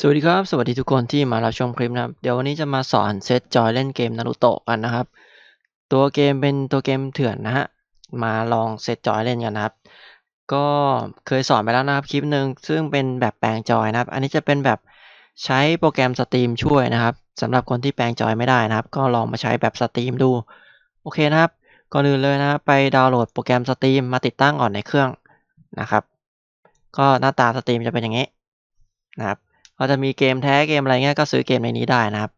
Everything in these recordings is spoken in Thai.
สวัสดีครับ สวัสดีทุกคนที่มารับชมคลิปนะครับ เดี๋ยววันนี้จะมาสอนเซตจอยเล่นเกมนารูโตะกันนะครับ ตัวเกมเป็นตัวเกมเถื่อนนะฮะ มาลองเซตจอยเล่นกันนะครับ ก็เคยสอนไปแล้วนะครับคลิปหนึ่งซึ่งเป็นแบบแปลงจอยนะครับ อันนี้จะเป็นแบบใช้โปรแกรมสตรีมช่วยนะครับสำหรับคนที่แปลงจอยไม่ได้นะครับ ก็ลองมาใช้แบบสตรีมดู โอเคนะครับ ก่อนอื่นเลยนะครับไปดาวน์โหลดโปรแกรมสตรีมมาติดตั้งก่อนในเครื่องนะครับ ก็หน้าตาสตรีมจะเป็นอย่างนี้นะครับ ก็จะมีเกมแท้เกมอะไรเงี้ยก็ซื้อเกมในนี้ได้นะครับ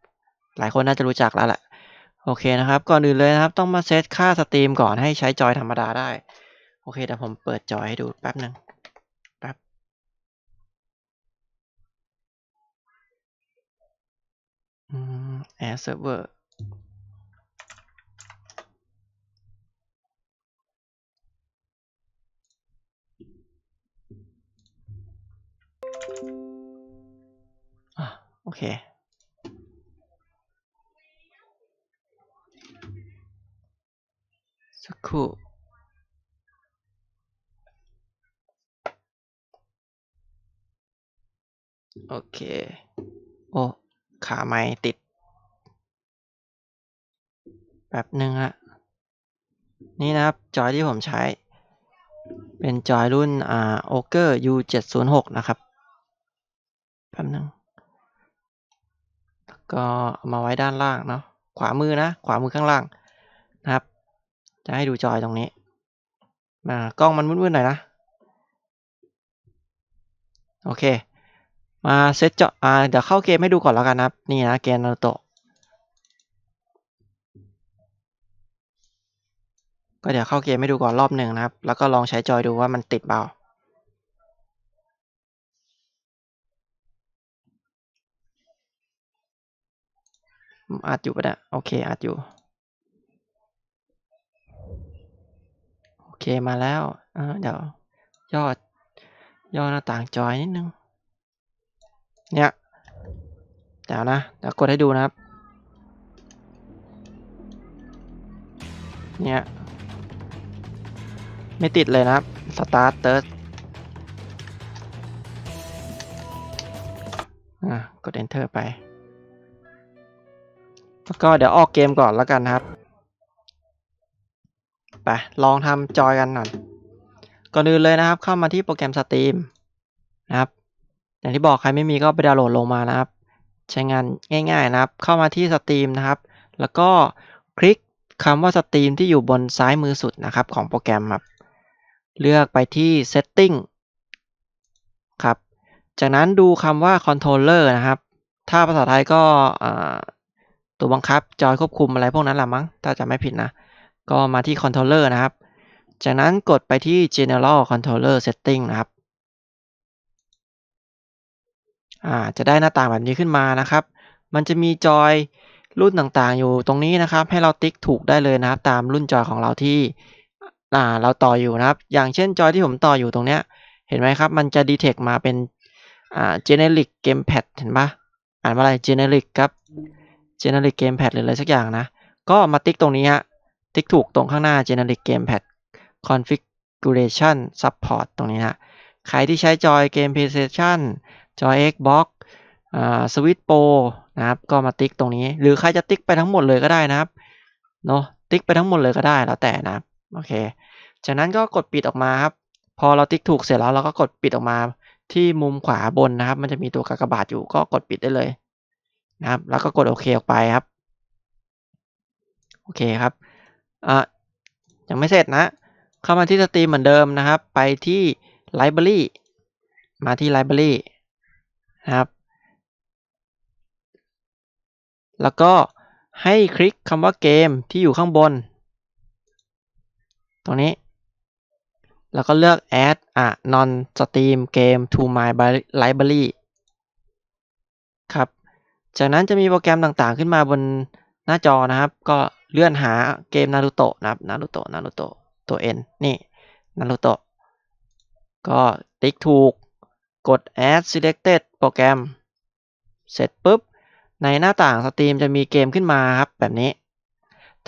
หลายคนน่าจะรู้จักแล้วแหละโอเคนะครับ ก่อนอื่นเลยนะครับ ต้องมาเซตค่าสตรีมก่อนให้ใช้จอยธรรมดาได้ โอเคเดี๋ยวผมเปิดจอยให้ดูแป๊บหนึ่งแป๊บอืมแอร์เซิร์ฟเวอร์ อเค สักครู่โอเค โอ้ ขาไม้ติด แป๊บหนึ่งฮะ นี่นะครับ จอยที่ผมใช้ เป็นจอยรุ่น อ่า o g e r U706 นะครับ แป๊บหนึ่ง ก็มาไว้ด้านล่างเนาะขวามือนะ ขวามือข้างล่างนะครับ จะให้ดูจอยตรงนี้มากล้องมันมืดๆหน่อยนะ โอเค มาเซตจออ่าเดี๋ยวเข้าเกมให้ดูก่อนแล้วกันนะครับ นี่นะเกมนารูโตะก็เดี๋ยวเข้าเกมให้ดูก่อนรอบหนึ่งนะครับ แล้วก็ลองใช้จอยดูว่ามันติดเปล่า อัดอยู่ปะเนี่ยโอเคอัดอยู่ โอเคมาแล้วเดี๋ยวยอดย่อหน้าต่างจอยนิดนึง เนี่ยเดี๋ยวนะเดี๋ยวกดให้ดูนะครับ เนี่ย ไม่ติดเลยนะครับ start third อะ กด enter ไป แล้วก็เดี๋ยวออกเกมก่อนแล้วกันครับ ไป ลองทำจอยกันหน่อย ก่อนอื่นเลยนะครับ เข้ามาที่โปรแกรมสตรีมนะครับ อย่างที่บอกใครไม่มีก็ไปดาวน์โหลดลงมานะครับ ใช้งานง่าย ๆนะครับ เข้ามาที่สตรีมนะครับ แล้วก็คลิกคำว่าสตรีมที่อยู่บนซ้ายมือสุดนะครับ ของโปรแกรมครับ เลือกไปที่ setting ครับ จากนั้นดูคำว่า controller นะครับ ถ้าภาษาไทยก็ ตัวบังคับจอยควบคุมอะไรพวกนั้นละมั้ง ถ้าจะไม่ผิดนะ ก็มาที่ controller นะครับ จากนั้นกดไปที่ general controller setting นะครับอ่าจะได้หน้าต่างแบบนี้ขึ้นมานะครับ มันจะมีจอยรุ่นต่างๆ อยู่ตรงนี้นะครับ ให้เราติ๊กถูกได้เลยนะครับ ตามรุ่นจอยของเราที่อ่าเราต่ออยู่นะครับ อย่างเช่นจอยที่ผมต่ออยู่ตรงเนี้ย เห็นไหมครับ มันจะ detect มาเป็นอ่า generic gamepad เห็นปะอ่านว่าอะไร generic ครับ generic gamepad หรืออะไรสักอย่างนะ ก็มาติ๊กตรงนี้ฮะ ติ๊กถูกตรงข้างหน้า generic gamepad configuration support ตรงนี้นะใครที่ใช้จอยเกม PlayStation จอย Xbox อ่า Switch Pro นะครับ ก็มาติ๊กตรงนี้ หรือใครจะติ๊กไปทั้งหมดเลยก็ได้นะครับ เนาะติ๊กไปทั้งหมดเลยก็ได้แล้วแต่นะ โอเค จากนั้นก็กดปิดออกมาครับ พอเราติ๊กถูกเสร็จแล้วเราก็กดปิดออกมาที่มุมขวาบนนะครับ มันจะมีตัวกากบาทอยู่ก็กดปิดได้เลย นะครับ แล้วก็กดโอเคออกไปครับ โอเคครับอะยังไม่เสร็จนะ เข้ามาที่สตรีมเหมือนเดิมนะครับ ไปที่ Library มาที่ Library นะครับ แล้วก็ให้คลิกคำว่าเกมที่อยู่ข้างบน ตรงนี้ แล้วก็เลือก add a non stream game to my library จากนั้นจะมีโปรแกรมต่างๆ ขึ้นมาบนหน้าจอนะครับ ก็เลื่อนหาเกมนารูโตะนะครับนารูโตะนารูโตะตัว N นี่นารูโตะก็ติ๊กถูกกด add selected โปรแกรม เสร็จปุ๊บ ในหน้าต่างสตรีมจะมีเกมขึ้นมาครับ แบบนี้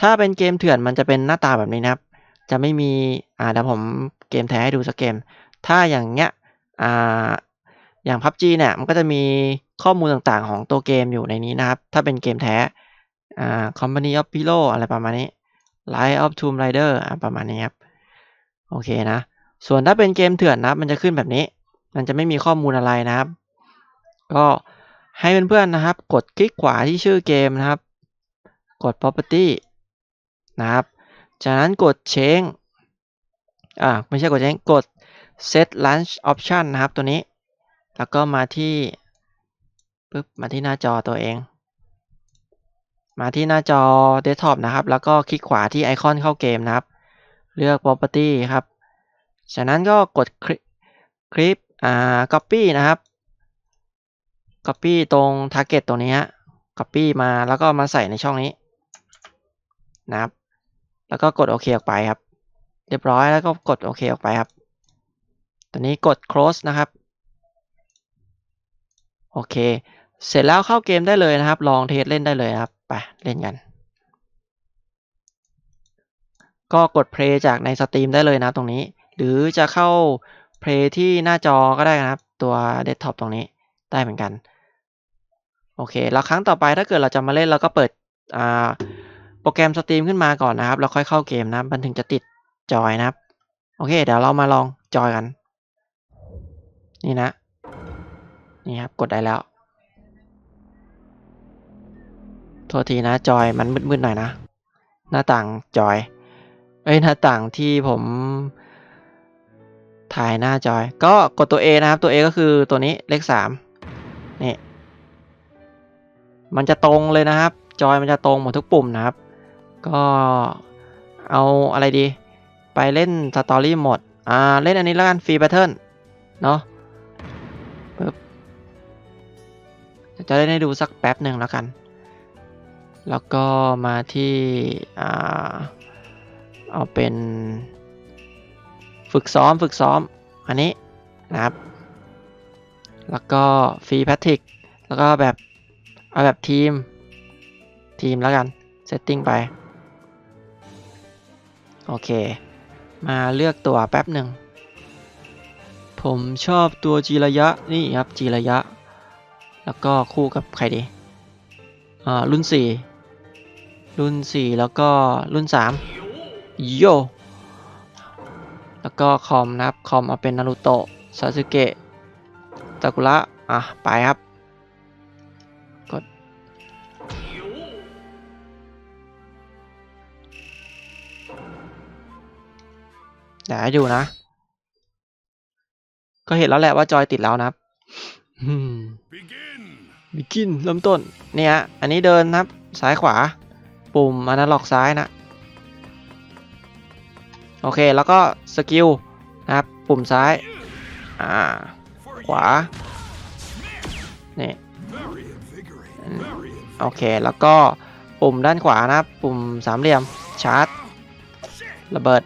ถ้าเป็นเกมเถื่อนมันจะเป็นหน้าตาแบบนี้นะครับ จะไม่มี อ่าเดี๋ยวผมเกมแท้ให้ดูสักเกม ถ้าอย่างเงี้ย อ่า อย่าง PUBG เนี่ยมันก็จะมีข้อมูลต่างๆของตัวเกมอยู่ในนี้นะครับ ถ้าเป็นเกมแท้อ่า Company of Hero อะไรประมาณนี้ Rise of Tomb Raider อ่าประมาณนี้ครับ โอเคนะ ส่วนถ้าเป็นเกมเถื่อนนะมันจะขึ้นแบบนี้ มันจะไม่มีข้อมูลอะไรนะครับ ก็ให้เพื่อนๆนะครับ กดคลิกขวาที่ชื่อเกมนะครับ กด property นะครับ จากนั้นกด change อ่าไม่ใช่กด change กด set launch option นะครับตัวนี้ แล้วก็มาที่ปึ๊บมาที่หน้าจอตัวเอง มาที่หน้าจอ desktop นะครับ แล้วก็คลิกขวาที่ไอคอนเข้าเกมนะครับ เลือก property ครับ จากนั้นก็กดคลิปคลิปอ่า copy นะครับ copy ตรง target ตรงนี้ฮะ copy มาแล้วก็มาใส่ในช่องนี้นะครับ แล้วก็กดโอเคออกไปครับ เรียบร้อยแล้วก็กดโอเคออกไปครับ ตัวนี้กด close นะครับ โอเค เสร็จแล้วเข้าเกมได้เลยนะครับ ลองเทสเล่นได้เลยครับ ไปเล่นกัน ก็กด play จากในสตรีมได้เลยนะตรงนี้ หรือจะเข้า play ที่หน้าจอก็ได้นะครับ ตัว desktop ตรงนี้ได้เหมือนกัน โอเค แล้วครั้งต่อไปถ้าเกิดเราจะมาเล่นเราก็เปิดอ่าโปรแกรมสตรีมขึ้นมาก่อนนะครับ แล้วค่อยเข้าเกมนะมันถึงจะติดจอยนะครับ โอเค เดี๋ยวเรามาลองจอยกัน นี่นะ นี่ครับกดได้แล้ว โทษทีนะจอยมันมืดๆหน่อยนะ หน้าต่างจอย เอ้ยหน้าต่างที่ผมถ่ายหน้าจอย ก็กดตัว A นะครับ ตัว A ก็คือตัวนี้เลขสามนี่ มันจะตรงเลยนะครับ จอยมันจะตรงหมดทุกปุ่มนะครับ ก็เอาอะไรดี ไปเล่นสตอรี่หมด อ่า เล่นอันนี้แล้วกันฟรีแพทเทิร์นเนาะปึ๊บ จะได้ดูสักแป๊บหนึ่งแล้วกัน แล้วก็มาที่เอาเป็น ฝึกซ้อมฝึกซ้อมอันนี้นะครับ แล้วก็ฟรีแพทริกแล้วก็แบบ เอาแบบทีม ทีมแล้วกัน เซตติ้งไป โอเค มาเลือกตัวแป๊บหนึ่ง ผมชอบตัวจีระยะ นี่ครับจีระยะ แล้วก็คู่กับใครดีอ่ารุ่น 4 รุ่น 4 แล้วก็รุ่น 3 โย แล้วก็คอมนะครับ คอมเอาเป็นนารูโตะซาสึเกะตากุระ อะ ไปครับ กด เดี๋ยวให้ดูนะ ก็เห็นแล้วแหละว่าจอยติดแล้วนะครับ บิกินเริ่มต้น เนี่ย อันนี้เดินนะครับซ้ายขวา ปุ่มอนาล็อกซ้ายนะ โอเค แล้วก็สกิลนะครับ ปุ่มซ้าย อ่า For ขวา นี่ Very invigorating. Mm. Very โอเค แล้วก็ปุ่มด้านขวานะครับ ปุ่มสามเหลี่ยม ชาร์จ ระเบิด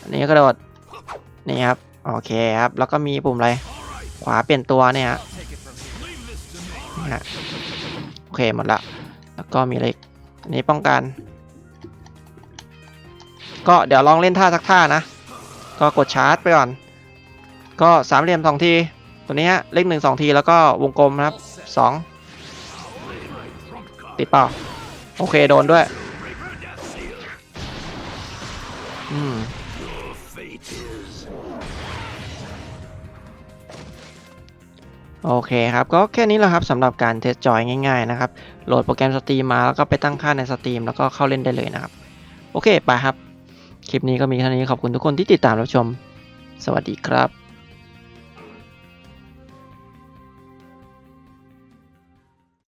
อันนี้กระโดด นี่ครับ โอเคครับ แล้วก็มีปุ่มอะไร ขวาเปลี่ยนตัวเนี่ยฮะ Leave this to me. นี่ฮะโอเคหมดละแล้วก็มีอะไรอันนี้ป้องกัน ก็เดี๋ยวลองเล่นท่าสักท่านะ ก็กดชาร์จไปก่อน ก็สามเหลี่ยมสองที ตัวนี้ฮะเลขหนึ่งสองทีแล้วก็วงกลมนะครับสองติดเปล่าโอเคโดนด้วย อืม โอเคครับ ก็แค่นี้แหละครับสำหรับการเทสจอยง่ายๆนะครับ โหลดโปรแกรมสตรีมมาแล้วก็ไปตั้งค่าในสตรีมแล้วก็เข้าเล่นได้เลยนะครับ โอเค ไปครับ คลิปนี้ก็มีเท่านี้ขอบคุณทุกคนที่ติดตามรับชม สวัสดีครับ